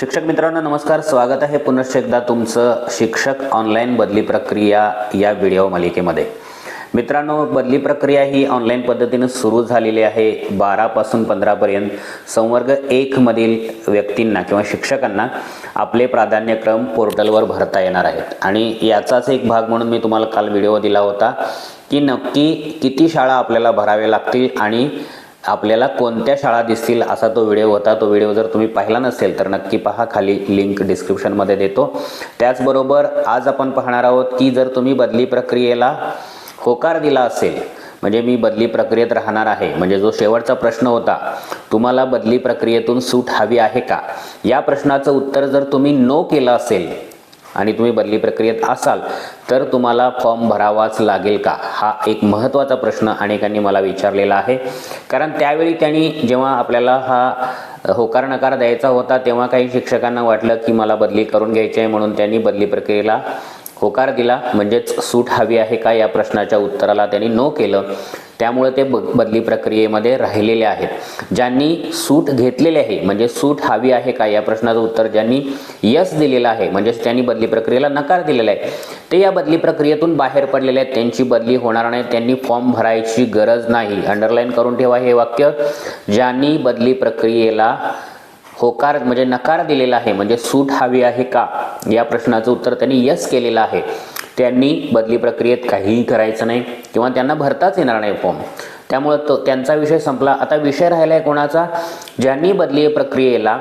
शिक्षक मित्रांनो नमस्कार. स्वागत आहे पुनश्च एकदा तुमचं शिक्षक ऑनलाईन बदली प्रक्रिया या व्हिडिओ मालिकेमध्ये. मित्रांनो बदली प्रक्रिया ही ऑनलाईन पद्धतीनं सुरू झालेली आहे बारापासून पंधरापर्यंत. संवर्ग एकमधील व्यक्तींना किंवा शिक्षकांना आपले प्राधान्यक्रम पोर्टलवर भरता येणार आहेत. आणि याचाच एक भाग म्हणून मी तुम्हाला काल व्हिडिओ दिला होता की नक्की किती शाळा आपल्याला भराव्या लागतील आणि आपल्याला कोणत्या शाळा दिसतील असा तो व्हिडिओ होता. तो व्हिडिओ जर तुम्ही पाहिला नसेल तर नक्की पहा. खाली लिंक डिस्क्रिप्शनमध्ये देतो. त्याचबरोबर आज आपण पाहणार आहोत की जर तुम्ही बदली प्रक्रियेला होकार दिला असेल म्हणजे मी बदली प्रक्रियेत राहणार आहे म्हणजे जो शेवटचा प्रश्न होता तुम्हाला बदली प्रक्रियेतून सूट हवी आहे का? या प्रश्नाचं उत्तर जर तुम्ही नो केलं असेल आणि तुम्ही बदली प्रक्रियेत असाल तर तुम्हाला फॉर्म भरावाच लागेल का? हा एक महत्त्वाचा प्रश्न अनेकांनी मला विचारलेला आहे. कारण त्यावेळी त्यांनी जेव्हा आपल्याला हा होकार नकार द्यायचा होता तेव्हा काही शिक्षकांना वाटलं की मला बदली करून घ्यायची आहे म्हणून त्यांनी बदली प्रक्रियेला होकार दिला. म्हणजेच सूट हवी आहे का या प्रश्नाच्या उत्तराला त्यांनी नो केलं. त्यामुळे ते ब बदली प्रक्रियेमध्ये राहिलेले आहेत. ज्यांनी सूट घेतलेली आहे म्हणजे सूट हवी आहे का या प्रश्नाचं उत्तर ज्यांनी यस दिलेलं आहे म्हणजेच त्यांनी बदली प्रक्रियेला नकार दिलेला आहे ते या बदली प्रक्रियेतून बाहेर पडलेले आहेत. त्यांची बदली होणार नाही त्यांनी फॉर्म भरायची गरज नाही. अंडरलाईन करून ठेवा हे वाक्य. ज्यांनी बदली प्रक्रियेला होकार म्हणजे नकार दिलेला आहे म्हणजे सूट हवी आहे का या प्रश्नाचं उत्तर त्यांनी यस केलेलं आहे. त्यांनी बदली प्रक्रियेत काहीही करायचं नाही किंवा त्यांना भरताच येणार नाही फॉर्म त्यामुळं तो त्यांचा विषय संपला. आता विषय राहिला आहे कोणाचा? ज्यांनी बदली प्रक्रियेला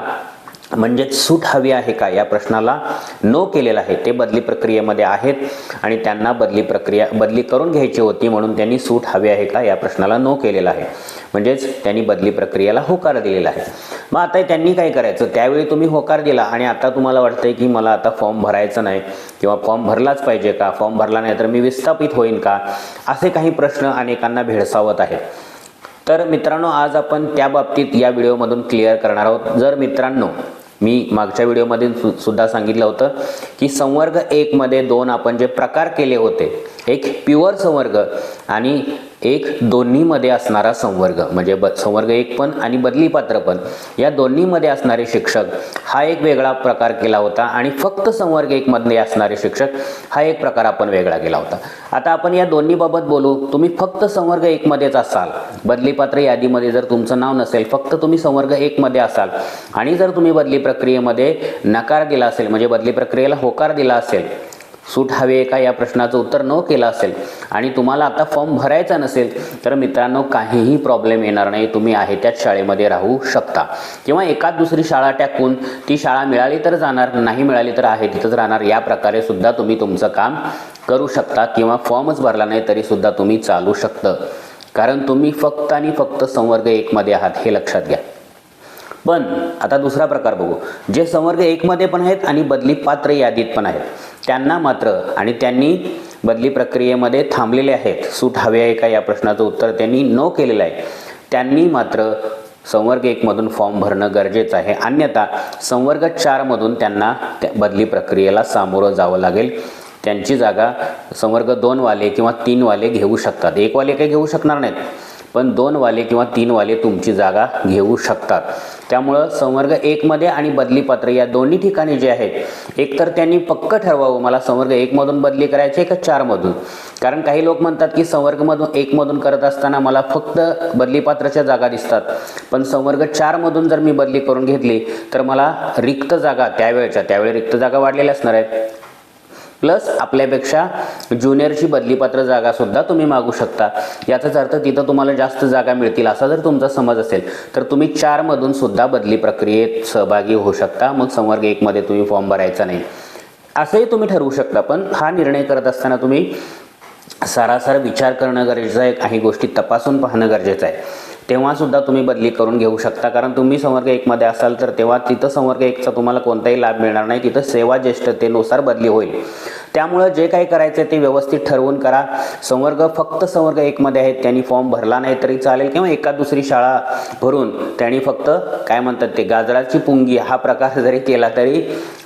म्हणजेच सूट हवी आहे का? या प्रश्नाला नो केलेला आहे. ते बदली प्रक्रियेमध्ये आहेत आणि त्यांना बदली प्रक्रिया बदली करून घ्यायची होती म्हणून त्यांनी सूट हवी आहे का? या प्रश्नाला नो केलेला आहे. म्हणजेच त्यांनी बदली प्रक्रियेला होकार दिलेला आहे. मग आता त्यांनी काय करायचं? त्यावेळी तुम्ही होकार दिला आणि आता तुम्हाला वाटतंय की मला आता फॉर्म भरायचं नाही किंवा फॉर्म भरलाच पाहिजे का? फॉर्म भरला नाही तर मी विस्थापित होईन का? असे काही प्रश्न अनेकांना भेडसावत आहेत. तर मित्रांनो आज आपण त्या बाबतीत या व्हिडिओमधून क्लिअर करणार आहोत. जर मित्रांनो मी मागच्या व्हिडिओमध्ये सु सुद्धा सांगितलं होतं की संवर्ग एकमध्ये दोन आपण जे प्रकार केले होते एक प्युअर संवर्ग आणि एक दोन्हीमध्ये असणारा संवर्ग. म्हणजे ब संवर्ग एक पण आणि बदली पात्र पण. या दोन्हीमध्ये असणारे शिक्षक हा एक वेगळा प्रकार केला होता आणि फक्त संवर्ग एकमध्ये असणारे शिक्षक हा एक प्रकार आपण वेगळा केला होता. आता आपण या दोन्हीबाबत बोलू. तुम्ही फक्त संवर्ग एकमध्येच असाल. बदलीपात्र यादीमध्ये जर तुमचं नाव नसेल फक्त तुम्ही संवर्ग एकमध्ये असाल आणि जर तुम्ही बदली प्रक्रियेमध्ये नकार दिला असेल म्हणजे बदली प्रक्रियेला होकार दिला असेल सूट हवी आहे का या प्रश्नाचं उत्तर न केलं असेल आणि तुम्हाला आता फॉर्म भरायचा नसेल तर मित्रांनो काहीही प्रॉब्लेम येणार नाही तुम्ही आहे त्याच शाळेमध्ये राहू शकता. किंवा एकाच दुसरी शाळा टाकून ती शाळा मिळाली तर जाणार नाही मिळाली तर आहे तिथंच राहणार या प्रकारे सुद्धा तुम्ही तुमचं काम करू शकता किंवा फॉर्मच भरला नाही तरी सुद्धा तुम्ही चालू शकतं. कारण तुम्ही फक्त आणि फक्त संवर्ग एकमध्ये आहात हे लक्षात घ्या. पण आता दुसरा प्रकार बघू. जे संवर्ग एकमध्ये पण आहेत आणि बदली पात्र यादीत पण आहेत. त्यांना मात्र आणि त्यांनी बदली प्रक्रियेमध्ये थांबलेले आहेत. सूट हवे आहे का या प्रश्नाचं उत्तर त्यांनी नो केलेलं आहे. त्यांनी मात्र संवर्ग एकमधून फॉर्म भरणं गरजेचं आहे. अन्यथा संवर्ग चारमधून त्यांना त्या बदली प्रक्रियेला सामोरं जावं लागेल. त्यांची जागा संवर्ग दोनवाले किंवा तीनवाले घेऊ शकतात. एकवाले काही घेऊ शकणार नाहीत. पण दोन वाले किंवा तीन वाले तुमची जागा घेऊ शकतात. त्यामुळं संवर्ग एकमध्ये आणि बदलीपत्र या दोन्ही ठिकाणी जे आहेत एकतर त्यांनी पक्क ठरवावं मला संवर्ग एकमधून बदली करायची आहे का चारमधून? कारण काही लोक म्हणतात की संवर्गमधून एकमधून करत असताना मला फक्त बदलीपात्राच्या जागा दिसतात. पण संवर्ग चारमधून जर मी बदली करून घेतली तर मला रिक्त जागा त्यावेळेच्या त्यावेळी रिक्त जागा वाढलेल्या असणार आहेत. प्लस आपल्यापेक्षा ज्युनियरची बदलीपात्र जागासुद्धा तुम्ही मागू शकता. याचाच अर्थ तिथं तुम्हाला जास्त जागा मिळतील असा जर तुमचा समज असेल तर तुम्ही चारमधून सुद्धा बदली प्रक्रियेत सहभागी होऊ शकता. मग संवर्ग एकमध्ये तुम्ही फॉर्म भरायचा नाही. असंही तुम्ही ठरवू शकता पण हा निर्णय करत असताना तुम्ही सारासार विचार करणं गरजेचं आहे. काही गोष्टी तपासून पाहणं गरजेचं आहे. तेव्हा सुद्धा तुम्ही बदली करून घेऊ शकता. कारण तुम्ही संवर्ग एकमध्ये असाल तर तेव्हा तिथं संवर्ग एकचा तुम्हाला कोणताही लाभ मिळणार नाही. तिथं सेवा ज्येष्ठतेनुसार बदली होईल. त्यामुळं जे काही करायचं ते व्यवस्थित ठरवून करा. संवर्ग फक्त संवर्ग एकमध्ये आहेत त्यांनी फॉर्म भरला नाही तरी चालेल किंवा एका दुसरी शाळा भरून त्यांनी फक्त काय म्हणतात ते गाजराची पुंगी हा प्रकार जरी केला तरी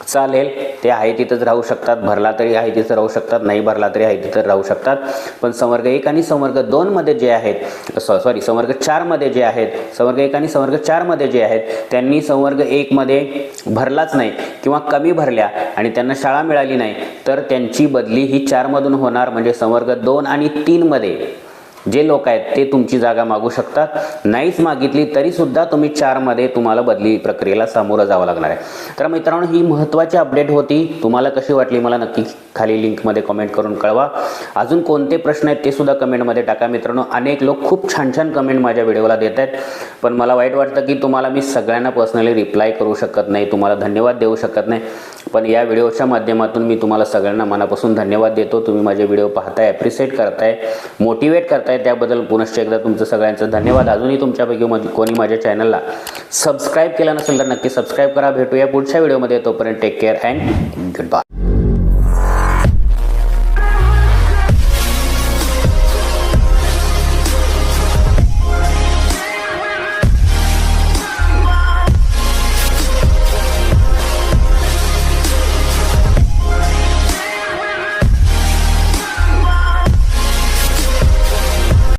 चालेल. ते आहे तिथंच राहू शकतात भरला तरी आहे तिथं राहू शकतात नाही भरला तरी आहे तिथं राहू शकतात. पण संवर्ग एक आणि संवर्ग दोनमध्ये जे आहेत सॉरी संवर्ग चारमध्ये जे आहेत संवर्ग एक आणि संवर्ग चारमध्ये जे आहेत त्यांनी संवर्ग एकमध्ये भरलाच नाही किंवा कमी भरल्या आणि त्यांना शाळा मिळाली नाही तर त्यांची बदली ही चारमधून होणार म्हणजे संवर्ग दोन आणि तीनमध्ये. जे लोक आहेत ते तुमची जागा मागू शकतात. नाहीच मागितली तरीसुद्धा तुम्ही चारमध्ये तुम्हाला बदली प्रक्रियेला सामोरं जावं लागणार आहे. तर मित्रांनो ही महत्त्वाची अपडेट होती. तुम्हाला कशी वाटली मला नक्की खाली लिंकमध्ये कमेंट करून कळवा. अजून कोणते प्रश्न आहेत ते सुद्धा कमेंटमध्ये टाका. मित्रांनो अनेक लोक खूप छान छान कमेंट माझ्या व्हिडिओला देत आहेत. पण मला वाईट वाटतं की तुम्हाला मी सगळ्यांना पर्सनली रिप्लाय करू शकत नाही तुम्हाला धन्यवाद देऊ शकत नाही. पण या व्हिडिओच्या माध्यमातून मी तुम्हाला सगळ्यांना मनापासून धन्यवाद देतो. तुम्ही माझे व्हिडिओ पाहताय ॲप्रिसिएट करताय मोटिवेट करताय त्याबद्दल पुनश्च एकदा तुमचं सगळ्यांचं धन्यवाद. अजूनही तुमच्यापैकी मध्ये कोणी माझ्या चॅनलला सबस्क्राईब केलं नसेल तर नक्की सबस्क्राईब करा. भेटूया पुढच्या व्हिडिओमध्ये तोपर्यंत take care and good bye